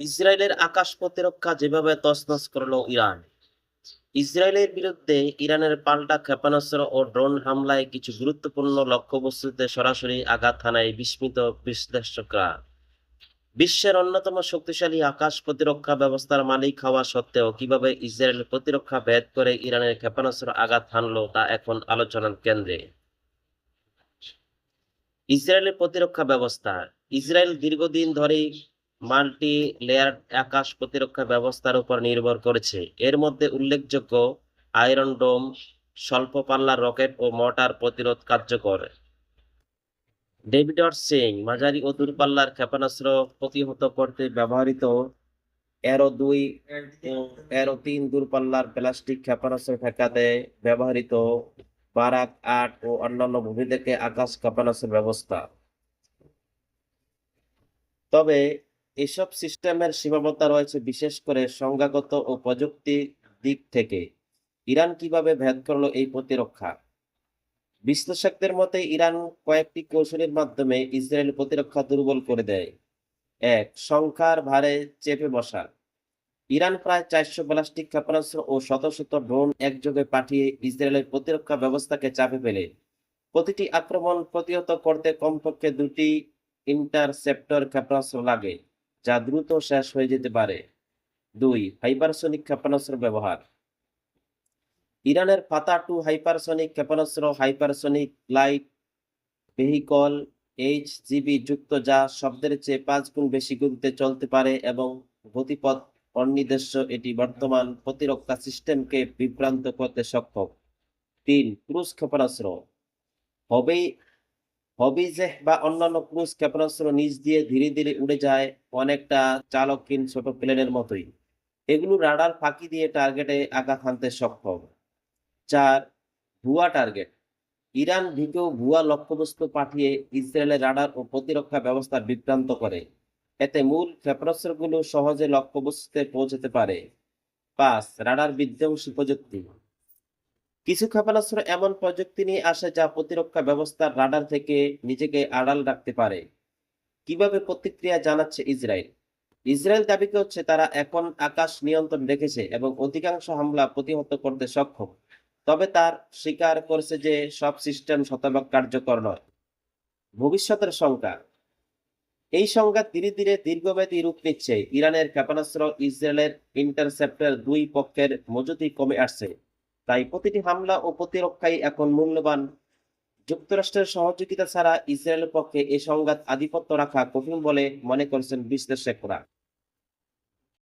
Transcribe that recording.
ইসরায়েলের আকাশ প্রতিরক্ষা যেভাবে তছনছ করল ইরান, ইসরায়েলের বিরুদ্ধে ইরানের পাল্টা ক্ষেপণাস্ত্র ও ড্রোন হামলায় কিছু গুরুত্বপূর্ণ লক্ষ্যবস্তুতে সরাসরি আঘাত হানায় বিস্মিত বিশ্লেষকরা। বিশ্বের অন্যতম শক্তিশালী আকাশ প্রতিরক্ষা ব্যবস্থার মালিক হওয়া সত্ত্বেও কীভাবে ইসরায়েল প্রতিরক্ষা ভেদ করে ইরানের ক্ষেপণাস্ত্র আঘাত হানলো তা এখন আলোচনার কেন্দ্রে। ইসরায়েলের প্রতিরক্ষা ব্যবস্থা, ইসরায়েল দীর্ঘদিন ধরেই মাল্টি লেয়ার আকাশ প্রতিরক্ষা ব্যবস্থার উপর নির্ভর করেছে। এর মধ্যে উল্লেখযোগ্য আয়রন ডোম স্বল্প পাল্লার রকেট ও মর্টার প্রতিরোধ কার্যকর। ডেভিড সিং, মাঝারি ও দূরপাল্লার ক্ষেপণাস্ত্র প্রতিহত করতে ব্যবহৃত এরো দুই এরো তিন দূরপাল্লার প্লাস্টিক ক্ষেপণাস্ত্র ঠেকাতে ব্যবহৃত বারাক আট ও অন্যান্য ভূমিদেরকে আকাশ ক্ষেপণাস্ত্র ব্যবস্থা। তবে এসব সিস্টেমের সীমাবদ্ধতা রয়েছে বিশেষ করে সংজ্ঞাগত ও প্রযুক্তি দিক থেকে। ইরান কীভাবে ভেদ করল এই প্রতিরক্ষা? বিশ্লেষকদের মতে, ইরান কয়েকটি কৌশলের মাধ্যমে ইসরায়েল প্রতিরক্ষা দুর্বল করে দেয়। এক, সংখ্যার ভারে চেপে বসা। ইরান প্রায় চারশো ব্যালাস্টিক ক্ষেপণাস্ত্র ও শত শত ড্রোন একযোগে পাঠিয়ে ইসরায়েলের প্রতিরক্ষা ব্যবস্থাকে চাপে ফেলে। প্রতিটি আক্রমণ প্রতিহত করতে কমপক্ষে দুটি ইন্টারসেপ্টর ক্ষেপণাস্ত্র লাগে। যা দ্রুত শেষ হয়ে যেতে পারে। দুই, হাইপারসনিক ক্ষেপণাস্ত্র ব্যবহার। ইরানের ফাতা টু হাইপারসনিক ক্ষেপণাস্ত্র, hypersonic light vehicle H G V যুক্ত, যা শব্দের চেয়ে পাঁচ গুণ বেশি গতিতে চলতে পারে এবং গতিপথ অনির্দেশ্য এটি বর্তমান প্রতিরক্ষা সিস্টেমকে বিভ্রান্ত করতে সক্ষম। তিন, ক্রুজ ক্ষেপণাস্ত্র। হবেই হবিজেহ বা অন্যান্য ক্রুজ ক্ষেপণাস্ত্র নিচ দিয়ে ধীরে ধীরে উড়ে যায় অনেকটা চালকহীন ছোট প্লেনের মতোই। এগুলো রাডার ফাঁকি দিয়ে টার্গেটে আঘাত হানতে সক্ষম। চার, ভুয়া টার্গেট ইরান ঢুকেও ভুয়া লক্ষ্যবস্তু পাঠিয়ে ইসরায়েলের রাডার ও প্রতিরক্ষা ব্যবস্থা বিভ্রান্ত করে। এতে মূল ক্ষেপণাস্ত্রগুলো সহজে লক্ষ্যবস্তুতে পৌঁছতে পারে। পাঁচ রাডার বিধ্বংসী প্রযুক্তি। কিছু ক্ষেপণাস্ত্র এমন প্রযুক্তি নিয়ে আসে যা প্রতিরক্ষা ব্যবস্থার রাডার থেকে নিজেকে আড়াল রাখতে পারে। কীভাবে প্রতিক্রিয়া জানাচ্ছে ইসরায়েল? ইসরায়েল দাবি করছে তারা এখন আকাশ নিয়ন্ত্রণ রেখেছে এবং অধিকাংশ হামলা প্রতিহত করতে সক্ষম। তবে তার স্বীকার করেছে যে সব সিস্টেম শতভাগ কার্যকর নয়। ভবিষ্যতের সংখ্যা এই সংঘাত ধীরে ধীরে দীর্ঘমেয়াদী রূপ নিচ্ছে। ইরানের ক্ষেপণাস্ত্র ইসরায়েলের ইন্টারসেপ্টর দুই পক্ষের মজুতি কমে আসছে। তাই প্রতিটি হামলা ও প্রতিরক্ষাই এখন মূল্যবান। যুক্তরাষ্ট্রের সহযোগিতা ছাড়া ইসরায়েলের পক্ষে এ সংঘাত আধিপত্য রাখা কঠিন বলে মনে করছেন বিশ্লেষকরা।